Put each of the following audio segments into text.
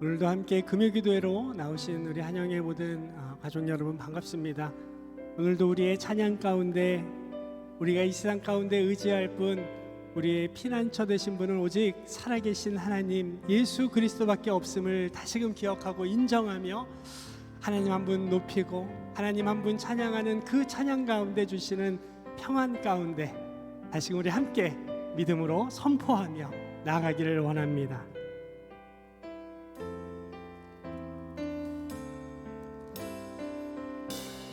오늘도 함께 금요기도회로 나오신 우리 한영의 모든 아, 가족 여러분 반갑습니다. 오늘도 우리의 찬양 가운데 우리가 이 세상 가운데 의지할 분 우리의 피난처 되신 분은 오직 살아계신 하나님 예수 그리스도밖에 없음을 다시금 기억하고 인정하며 하나님 한 분 높이고 하나님 한 분 찬양하는 그 찬양 가운데 주시는 평안 가운데 다시금 우리 함께 믿음으로 선포하며 나아가기를 원합니다.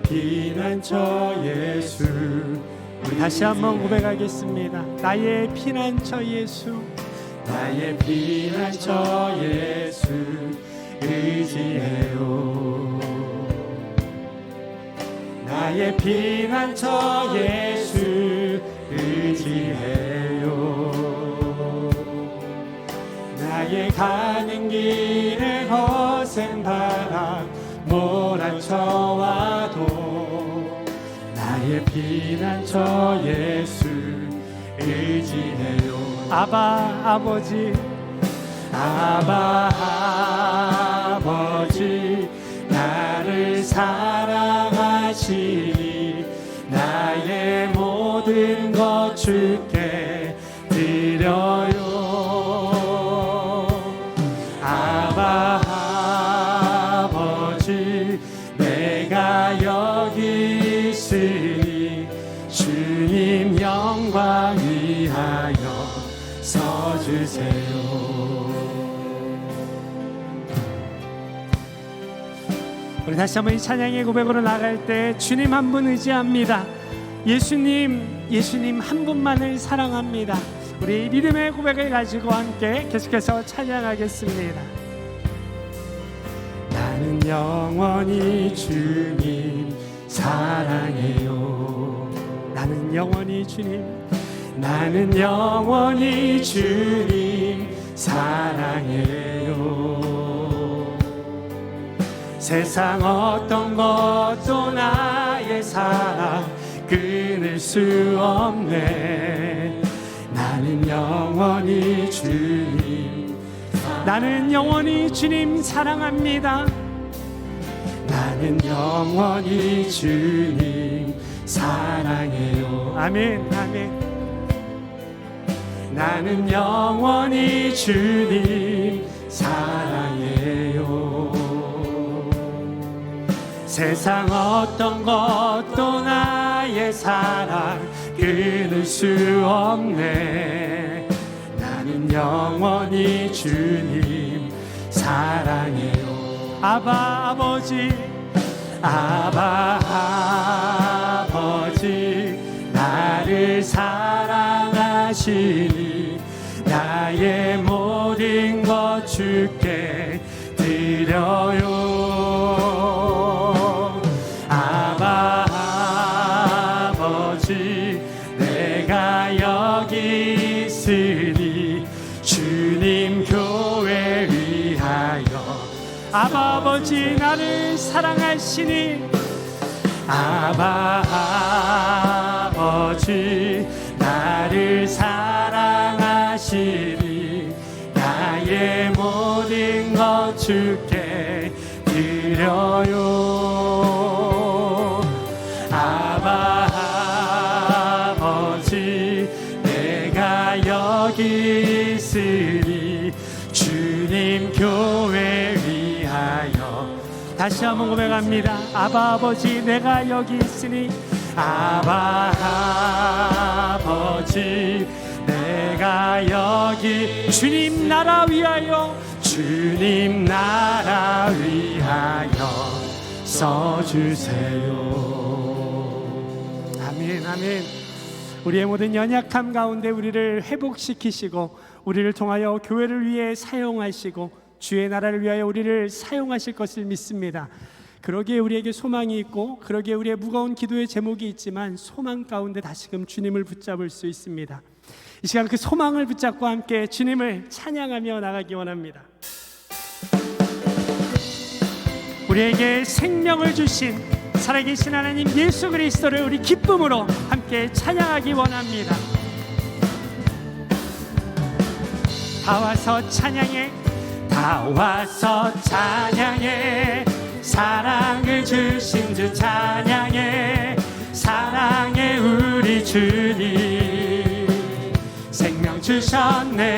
피난처 예수. 우리 다시 한번 고백하겠습니다. 나의 피난처 예수. 나의 피난처 예수. 의지해요. 나의 피난처 예수. 의지해요. 나의 가는 길에 거센 바람 몰아쳐와도 나의 피난처 예수 의지해요. 아바 아버지 아바 아버지 나를 사랑하시니 나의 모든 것 주께 드려요 우리 다시 한번 이 찬양의 고백으로 나갈 때 주님 한 분 의지합니다. 예수님 예수님 한 분만을 사랑합니다. 우리 믿음의 고백을 가지고 함께 계속해서 찬양하겠습니다. 나는 영원히 주님 사랑해요 나는 영원히 주님 나는 영원히 주님 사랑해요 세상 어떤 것도 나의 사랑 끊을 수 없네. 나는 영원히 주님. 나는 영원히 주님 사랑합니다. 나는 영원히 주님 사랑해요. 아멘 아멘. 나는 영원히 주님 사랑해요 세상 어떤 것도 나의 사랑 끊을 수 없네. 나는 영원히 주님 사랑해요. 아바 아버지 아바 아버지 나를 사랑하시니 나의 모든 것 주께 드려요 아버지 나를 사랑하시니 아바 아버지 나를 사랑하시니 나의 모든 것 주께 드려요. 아바 아버지 내가 여기 있으니 다시 한번 고백합니다. 아바 아버지 내가 여기 있으니 아바 아버지 내가 여기 주님 나라 위하여 주님 나라 위하여 써주세요 아멘 아멘 우리의 모든 연약함 가운데 우리를 회복시키시고 우리를 통하여 교회를 위해 사용하시고 주의 나라를 위하여 우리를 사용하실 것을 믿습니다. 그러기에 우리에게 소망이 있고 그러기에 우리의 무거운 기도의 제목이 있지만 소망 가운데 다시금 주님을 붙잡을 수 있습니다. 이 시간 그 소망을 붙잡고 함께 주님을 찬양하며 나가기 원합니다. 우리에게 생명을 주신 살아계신 하나님 예수 그리스도를 우리 기쁨으로 함께 찬양하기 원합니다. 다 와서 찬양해 다 와서 찬양해. 사랑을 주신 주 찬양해. 사랑해 우리 주님 생명 주셨네.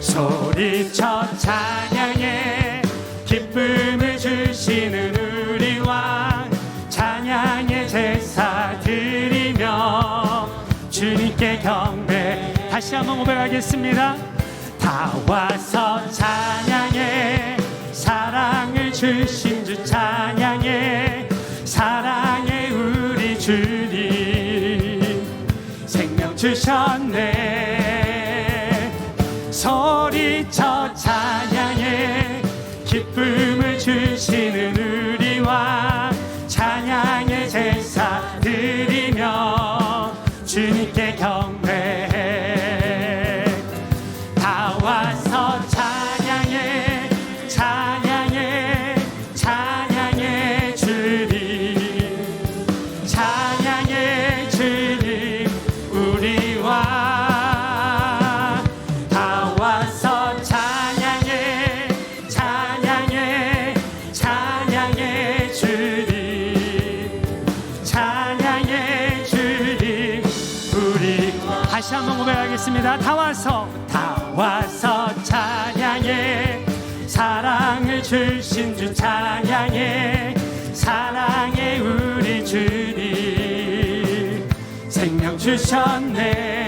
소리쳐 찬양해. 기쁨을 주시는 우리 왕 찬양의 제사 드리며 주님께 경배. 다시 한번 고백하겠습니다. 다 와서 찬양해. 사랑을 주신 주 찬양해. 사랑해 우리 주님. 생명 주셨네. 소리쳐 찬양 주신 주 찬양해 사랑해 우리 주님. 생명 주셨네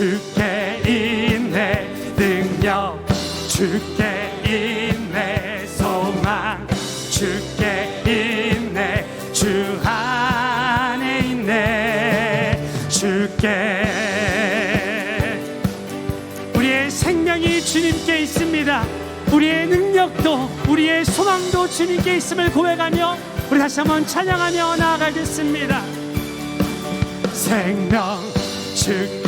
주께 있네 능력 주께 있네 소망 주께 있네 주 안에 있네 주께 우리의 생명이 주님께 있습니다. 우리의 능력도 우리의 소망도 주님께 있음을 고백하며 우리 다시 한번 찬양하며 나아가겠습니다. 생명 주께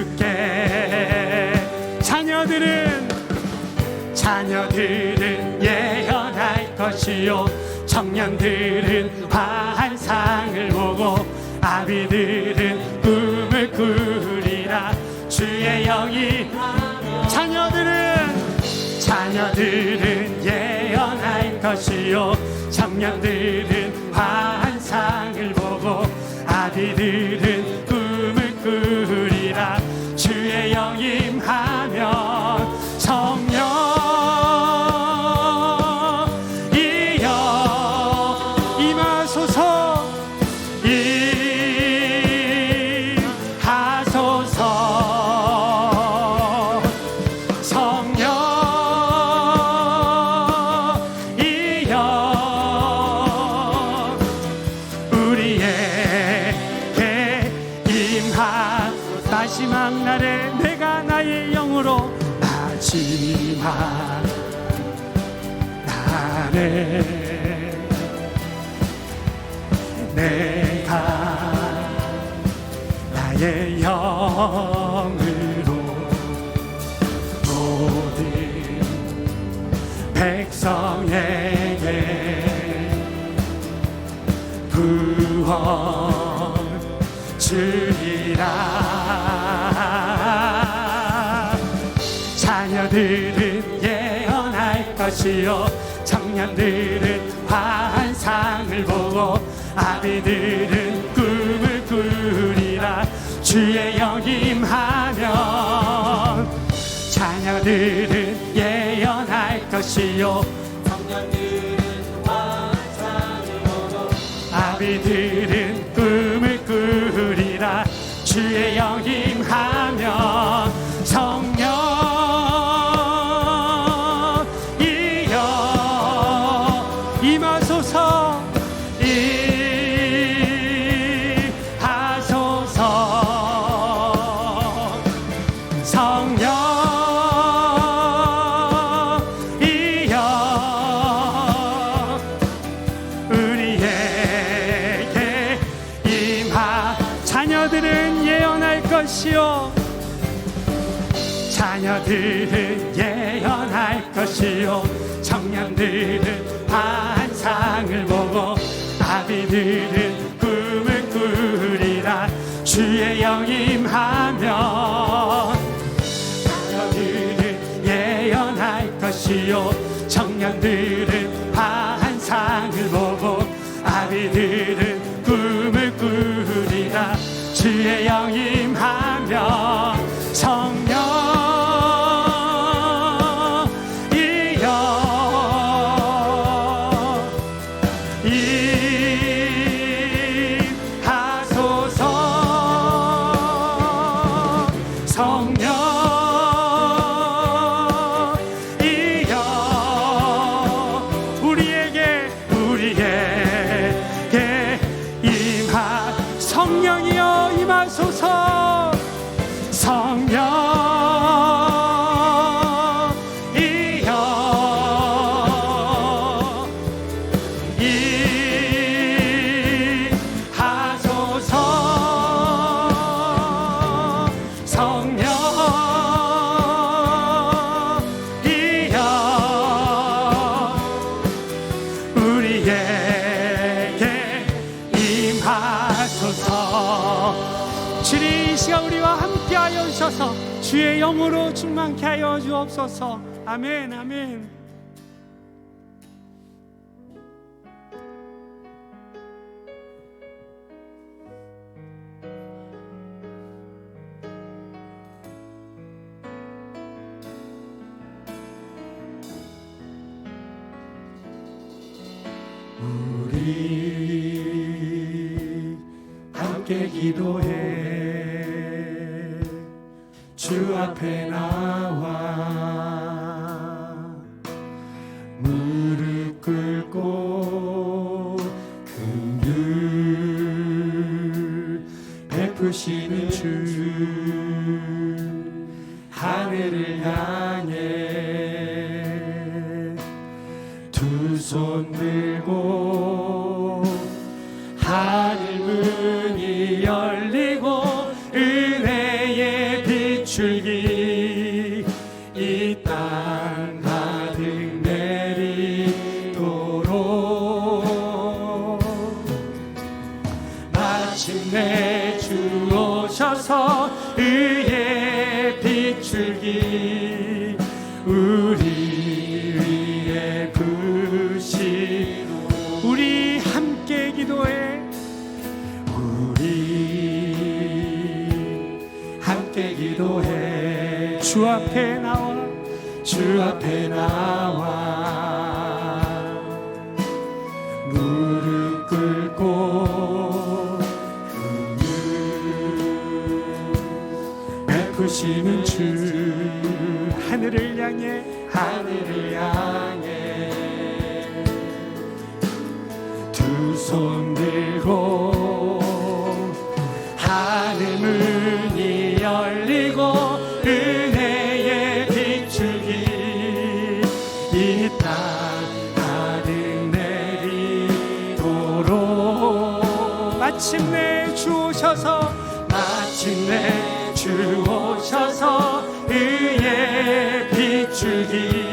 주께 자녀들은 자녀들은 예언할 것이요. 청년들은 환상을 보고 아비들은 꿈을 꾸리라. 주의 영이 자녀들은 자녀들은 예언할 것이요. 청년들은 환 이 백성에게 구원 주리라. 자녀들은 예언할 것이요. 청년들은 환상을 보고 아비들은 꿈을 꾸리라. 주의 영임하면 자녀들은 예언할 것이요 아비들 것이요 청년들은 환상을 보고 아비들은 꿈을 꾸리라. 주의 영임하면 자녀들은 예언할 것이요. 청년들은 우리에게 임하소서. 주님 이 시간 우리와 함께하여 주셔서 주의 영으로 충만케 하여 주옵소서. 아멘 아멘 주 앞에 나와 마침내 주 오셔서 의의 비출기 우리 위에 부시고 우리 함께 기도해. 우리 함께 기도해. 주 앞에 나와. 주 앞에 나와 베푸시는 주. 하늘을 향해. 하늘을 향해. 두 손 들고 하늘 문이 열리고 은혜의 이땅 가득 내리도록. 마침내 주 오셔서 비추기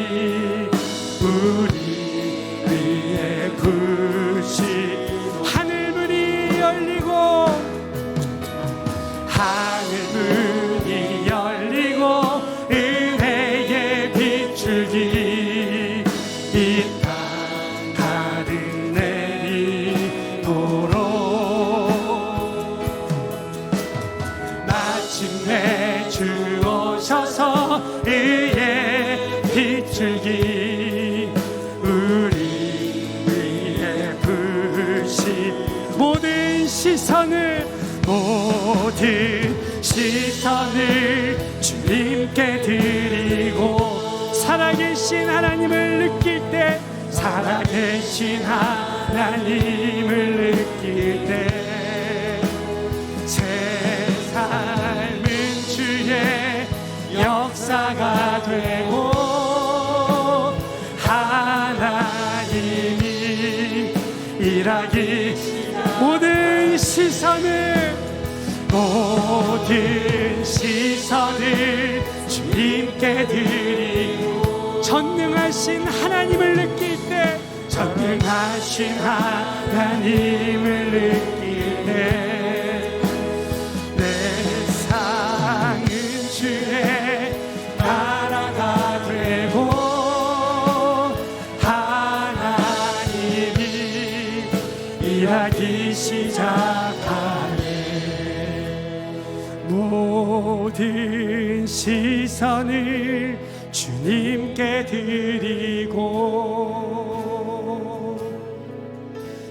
주님께 드리고 살아계신 하나님을 느낄 때 살아계신 하나님을 느낄 때새 삶은 주의 역사가 되고 하나님이 일하기 모든 시선을 모든 드리고 전능하신 하나님을 느낄 때 전능하신 하나님을 느낄 때내 상은 주의 나라가 되고 하나님이 일하기 시작하네. 모든 시선을 주님께 드리고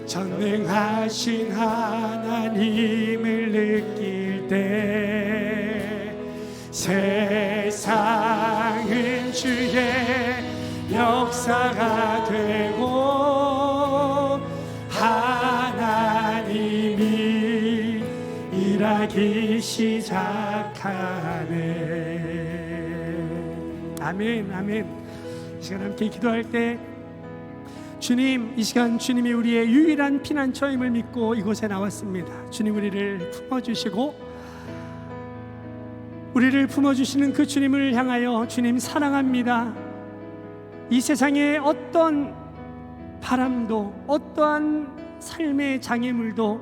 전능하신 하나님을 느낄 때 세상은 주의 역사가 되고 하나님이 일하기 시작하네 아멘 아멘 이 시간 함께 기도할 때 주님, 이 시간 주님이 우리의 유일한 피난처임을 믿고 이곳에 나왔습니다. 주님 우리를 품어주시고 우리를 품어주시는 그 주님을 향하여 주님 사랑합니다. 이 세상에 어떤 바람도 어떠한 삶의 장애물도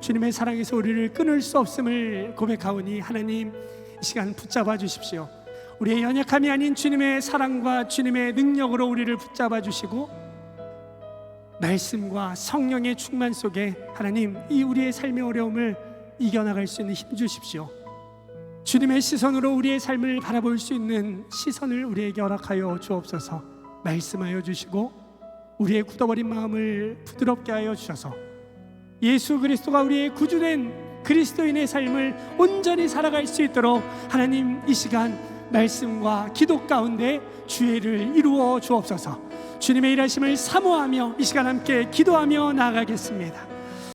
주님의 사랑에서 우리를 끊을 수 없음을 고백하오니 하나님 이 시간 붙잡아 주십시오. 우리의 연약함이 아닌 주님의 사랑과 주님의 능력으로 우리를 붙잡아 주시고 말씀과 성령의 충만 속에 하나님 이 우리의 삶의 어려움을 이겨나갈 수 있는 힘 주십시오. 주님의 시선으로 우리의 삶을 바라볼 수 있는 시선을 우리에게 허락하여 주옵소서. 말씀하여 주시고 우리의 굳어버린 마음을 부드럽게 하여 주셔서 예수 그리스도가 우리의 구주된 그리스도인의 삶을 온전히 살아갈 수 있도록 하나님 이 시간 말씀과 기도 가운데 주의를 이루어 주옵소서. 주님의 일하심을 사모하며 이 시간 함께 기도하며 나아가겠습니다